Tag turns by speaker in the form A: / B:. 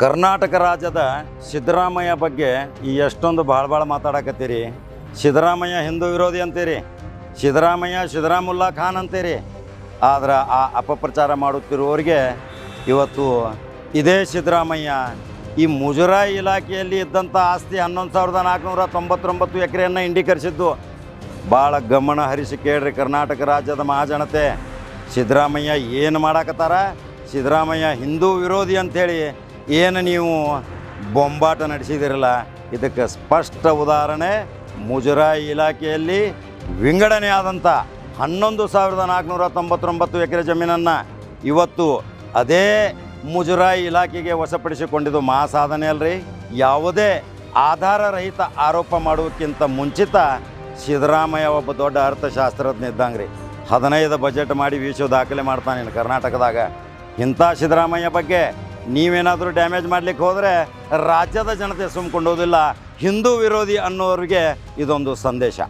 A: ಕರ್ನಾಟಕ ರಾಜ್ಯದ ಸಿದ್ದರಾಮಯ್ಯ ಬಗ್ಗೆ ಈ ಎಷ್ಟೊಂದು ಭಾಳ ಭಾಳ ಮಾತಾಡಕತ್ತೀರಿ? ಸಿದ್ದರಾಮಯ್ಯ ಹಿಂದೂ ವಿರೋಧಿ ಅಂತೀರಿ? ಸಿದ್ದರಾಮಯ್ಯ ಸಿದ್ದರಾಮುಲ್ಲಾ ಖಾನ್ ಅಂತೀರಿ? ಆದ್ರೆ ಆ ಅಪಪ್ರಚಾರ ಮಾಡುತ್ತಿರುವವರಿಗೆ ಇವತ್ತು ಇದೇ ಸಿದ್ದರಾಮಯ್ಯ ಈ ಮುಜರಾಯಿ ಇಲಾಖೆಯಲ್ಲಿ ಇದ್ದಂಥ ಆಸ್ತಿ ಹನ್ನೊಂದು ಸಾವಿರದ ನಾಲ್ಕುನೂರ ತೊಂಬತ್ತೊಂಬತ್ತು ಎಕರೆಯನ್ನು ಇಂಡೀಕರಿಸಿದ್ದು. ಭಾಳ ಗಮನ ಹರಿಸಿ ಕೇಳ್ರಿ ಕರ್ನಾಟಕ ರಾಜ್ಯದ ಮಹಾಜನತೆ. ಸಿದ್ದರಾಮಯ್ಯ ಏನು ಮಾಡಾಕತ್ತಾರ? ಸಿದ್ದರಾಮಯ್ಯ ಹಿಂದೂ ವಿರೋಧಿ ಅಂಥೇಳಿ ಏನು ನೀವು ಬೊಂಬಾಟ ನಡೆಸಿದಿರಲ್ಲ? ಇದಕ್ಕೆ ಸ್ಪಷ್ಟ ಉದಾಹರಣೆ, ಮುಜರಾಯಿ ಇಲಾಖೆಯಲ್ಲಿ ವಿಂಗಡಣೆ ಆದಂಥ ಹನ್ನೊಂದು ಸಾವಿರದ ನಾಲ್ಕುನೂರ ತೊಂಬತ್ತೊಂಬತ್ತು ಎಕರೆ ಜಮೀನನ್ನು ಇವತ್ತು ಅದೇ ಮುಜರಾಯಿ ಇಲಾಖೆಗೆ ವಶಪಡಿಸಿಕೊಂಡಿದ್ದು ಮಹಾಸಾಧನೆ ಅಲ್ರಿ. ಯಾವುದೇ ಆಧಾರ ರಹಿತ ಆರೋಪ ಮಾಡುವುದಕ್ಕಿಂತ ಮುಂಚಿತ ಸಿದ್ದರಾಮಯ್ಯ ಒಬ್ಬ ದೊಡ್ಡ ಅರ್ಥಶಾಸ್ತ್ರಜ್ಞ ಇದ್ದಂಗೆ ರೀ ಹದಿನೈದು ಬಜೆಟ್ ಮಾಡಿ ವಿಶ್ವ ದಾಖಲೆ ಮಾಡ್ತಾನೆ ಕರ್ನಾಟಕದಾಗ. ಇಂಥ ಸಿದ್ದರಾಮಯ್ಯ ಬಗ್ಗೆ ನೀವೇನಾದರೂ ಡ್ಯಾಮೇಜ್ ಮಾಡ್ಲಿಕ್ಕೆ ಹೋದರೆ ರಾಜ್ಯದ ಜನತೆ ಸುಮ್ಕೊಂಡೋದಿಲ್ಲ. ಹಿಂದೂ ವಿರೋಧಿ ಅನ್ನೋರಿಗೆ ಇದೊಂದು ಸಂದೇಶ.